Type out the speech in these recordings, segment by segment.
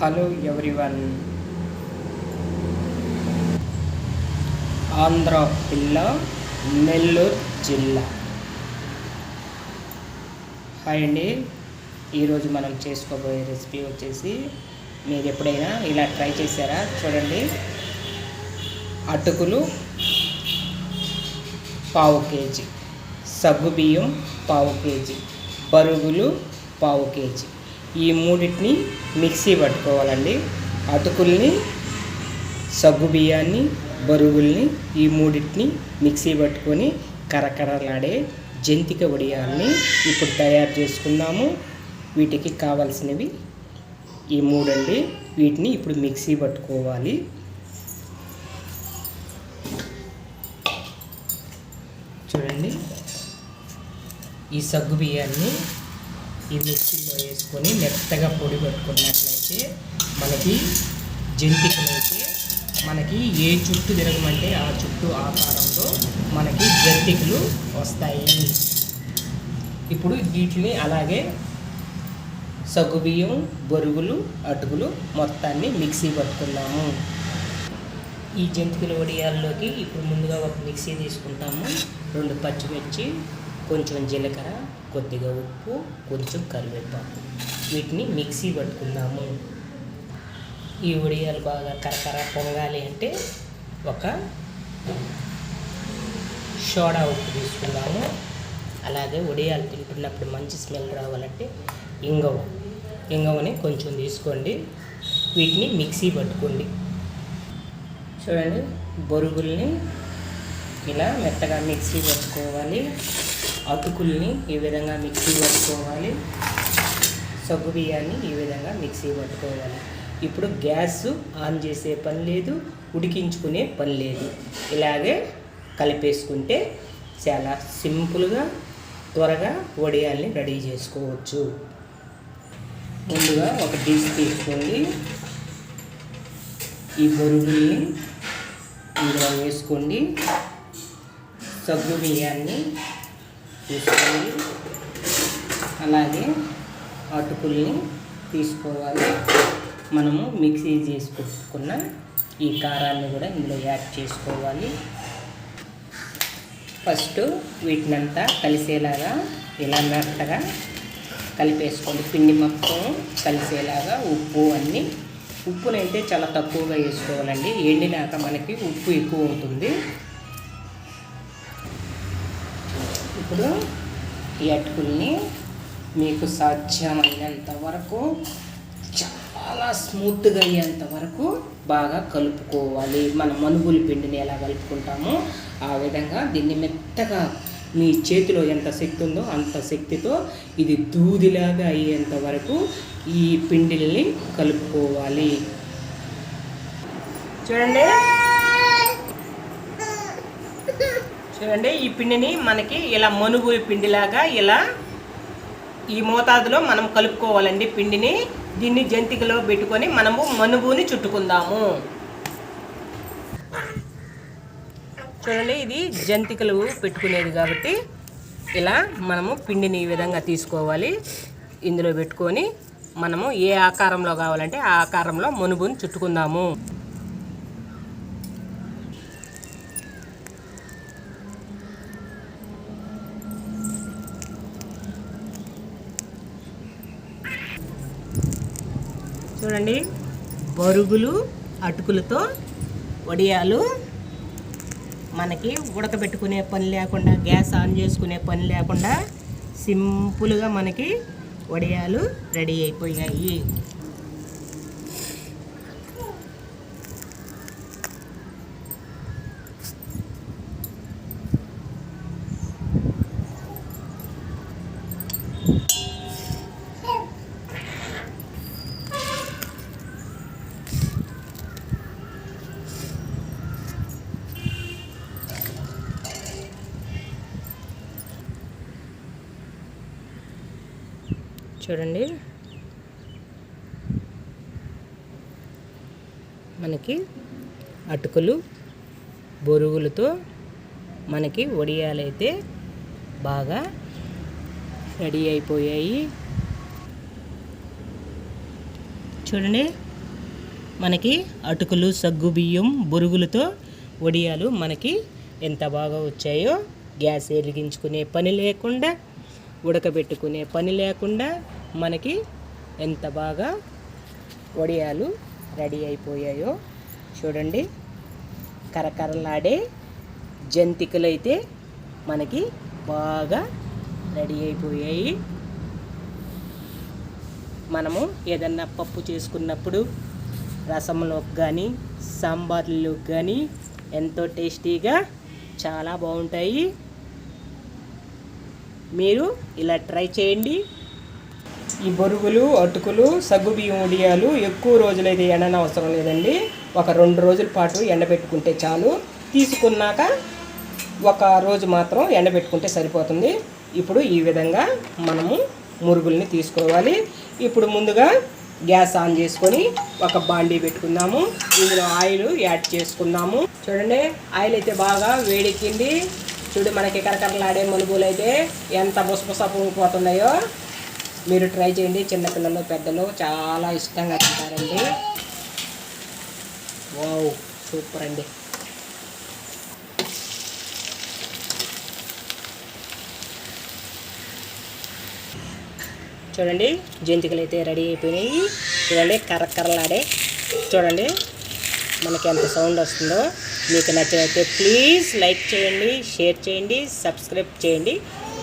Hello everyone Andhra పిల్ల నెల్లూరు జిల్లా hi అండి. ఈరోజు మనం చేసుకోబోయే రెసిపీ వచ్చేసి మీరు ఎప్పుడైనా ఇలా ట్రై చేశారా? చూడండి. అటుకులు పావు కేజీ సగ్గుబియ్యం పావు కేజీ బరుగులు పావు కేజీ. ఈ మూడింటిని మిక్సీ పట్టుకోవాలండి. అటుకుల్ని సగ్గు బియ్యాన్ని బరుగుల్ని ఈ మూడింటిని మిక్సీ పట్టుకొని కరకరలాడే జంతిక వడియాల్ని ఇప్పుడు తయారు చేసుకుందాము. వీటికి కావాల్సినవి ఈ మూడండి. వీటిని ఇప్పుడు మిక్సీ పట్టుకోవాలి. చూడండి. ఈ సగ్గు బియ్యాన్ని ఈ మిక్సీలో వేసుకొని మెత్తగా పొడి పట్టుకున్నట్లయితే మనకి జంతికలు అయితే మనకి ఏ చుట్టు తిరగమంటే ఆ చుట్టు ఆకారంలో మనకి జంతికలు వస్తాయి. ఇప్పుడు వీటిని అలాగే సగ్గుబియ్యం బొరుగులు అటుకులు మొత్తాన్ని మిక్సీ పట్టుకున్నాము ఈ జంతికల వడియాల్లోకి ఇప్పుడు ముందుగా ఒక మిక్సీ తీసుకుంటాము. రెండు పచ్చిమిర్చి కొంచెం జీలకర్ర కొద్దిగా ఉప్పు కొంచెం కరివేపాకు. వీటిని మిక్సీ పట్టుకుందాము. ఈ వడియాలు బాగా కరకర పొంగాలి అంటే ఒక సోడా ఉప్పు తీసుకుందాము. అలాగే వడియాలు తింటున్నప్పుడు మంచి స్మెల్ రావాలంటే ఇంగవ ఇంగవని కొంచెం తీసుకోండి. వీటిని మిక్సీ పట్టుకోండి. చూడండి బొరుగుల్ని ఇలా మెత్తగా మిక్సీ పట్టుకోవాలి. అటుకుల్ని ఈ విధంగా మిక్సీ పట్టుకోవాలి. సగ్గు బియ్యాన్ని ఈ విధంగా మిక్సీ పట్టుకోవాలి. ఇప్పుడు గ్యాస్ ఆన్ చేసే పని లేదు ఉడికించుకునే పని లేదు. ఇలాగే కలిపేసుకుంటే చాలా సింపుల్గా త్వరగా వడియాల్ని రెడీ చేసుకోవచ్చు. ముందుగా ఒక డిష్ తీసుకోండి. ఈ బొరుగుల్ని ఇందులో వేసుకోండి. సగ్గు బియ్యాన్ని తీసుకోండి అలాగే అటుకుల్ని తీసుకోవాలి. మనము మిక్సీ చేసి పెట్టుకున్న ఈ కారాన్ని కూడా ఇందులో యాడ్ చేసుకోవాలి. ఫస్ట్ వీటినంతా కలిసేలాగా ఇలా మెత్తగా కలిపేసుకోండి. పిండి మొత్తం కలిసేలాగా ఉప్పు అన్నీ. ఉప్పునైతే చాలా తక్కువగా వేసుకోవాలండి. ఎండినాక మనకి ఉప్పు ఎక్కువ అవుతుంది. ఇప్పుడు ఈ అటుకుల్ని మీకు సాధ్యమైనంత వరకు చాలా స్మూత్గా అయ్యేంత వరకు బాగా కలుపుకోవాలి. మన మనుగుల పిండిని ఎలా కలుపుకుంటామో ఆ విధంగా దీన్ని మెత్తగా మీ చేతిలో ఎంత శక్తి ఉందో అంత శక్తితో ఇది దూదిలాగా అయ్యేంత వరకు ఈ పిండిల్ని కలుపుకోవాలి. చూడండి. చూడండి ఈ పిండిని మనకి ఇలా మనుగు పిండిలాగా ఇలా ఈ మోతాదులో మనం కలుపుకోవాలండి పిండిని. దీన్ని జంతికలో పెట్టుకొని మనము మనుగుని చుట్టుకుందాము. చూడండి ఇది జంతికలు పెట్టుకునేది కాబట్టి ఇలా మనము పిండిని ఈ విధంగా తీసుకోవాలి. ఇందులో పెట్టుకొని మనము ఏ ఆకారంలో కావాలంటే ఆ ఆకారంలో మనుగుని చుట్టుకుందాము. చూడండి. బరుగులు అటుకులతో వడియాలు. మనకి ఉడకబెట్టుకునే పని లేకుండా గ్యాస్ ఆన్ చేసుకునే పని లేకుండా సింపుల్గా మనకి వడియాలు రెడీ అయిపోయాయి. చూడండి. మనకి అటుకులు బొరుగులతో మనకి వడియాలైతే బాగా రెడీ అయిపోయాయి. చూడండి మనకి అటుకులు సగ్గు బియ్యం బొరుగులతో వడియాలు మనకి ఎంత బాగా వచ్చాయో గ్యాస్ వెలిగించుకునే పని లేకుండా ఉడకబెట్టుకునే పని లేకుండా మనకి ఎంత బాగా వడియాలు రెడీ అయిపోయాయో చూడండి. కరకరలాడే జంతికలు అయితే మనకి బాగా రెడీ అయిపోయాయి. మనము ఏదన్నా పప్పు చేసుకున్నప్పుడు రసంలోకి కానీ సాంబార్లోకి కానీ ఎంతో టేస్టీగా చాలా బాగుంటాయి. మీరు ఇలా ట్రై చేయండి. ఈ బొరుగులు అటుకులు సగ్గు బియ్యం ఉడియాలు ఎక్కువ రోజులైతే ఎండన అవసరం లేదండి. ఒక రెండు రోజుల పాటు ఎండబెట్టుకుంటే చాలు. తీసుకున్నాక ఒక రోజు మాత్రం ఎండబెట్టుకుంటే సరిపోతుంది. ఇప్పుడు ఈ విధంగా మనము మురుగుల్ని తీసుకోవాలి. ఇప్పుడు ముందుగా గ్యాస్ ఆన్ చేసుకొని ఒక బాండీ పెట్టుకుందాము. ఇందులో ఆయిల్ యాడ్ చేసుకుందాము చూడండి ఆయిల్ అయితే బాగా వేడెక్కింది. చూడు మనకి కరకరలాడే మనుగులు అయితే ఎంత బుసబుస పోతున్నాయో. మీరు ట్రై చేయండి. చిన్నపిల్లలు పెద్దలు చాలా ఇష్టంగా తింటారండి. వావ్ సూపర్ అండి. చూడండి జంతికలు అయితే రెడీ అయిపోయినాయి. చూడండి కర్రకర్రలాడే చూడండి మనకి ఎంత సౌండ్ వస్తుందో. మీకు నచ్చినైతే ప్లీజ్ లైక్ చేయండి షేర్ చేయండి సబ్స్క్రైబ్ చేయండి.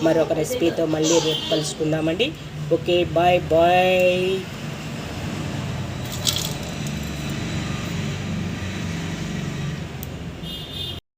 మరొక రెసిపీతో మళ్ళీ రేపు కలుసుకుందామండి. Okay, bye-bye.